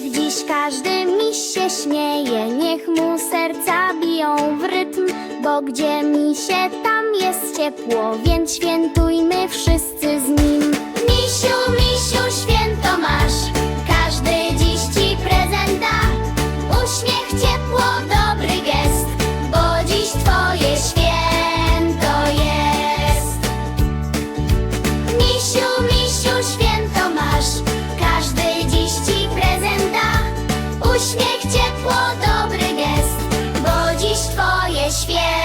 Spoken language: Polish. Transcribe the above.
Niech dziś każdy mi się śmieje, niech mu serca biją w rytm, bo gdzie mi się tam jest ciepło, więc świętujmy wszyscy z nim. Misiu, misiu, święto masz, każdy dziś ci prezenta, uśmiech ciepło do Bo dobry gest, bo dziś twoje święto.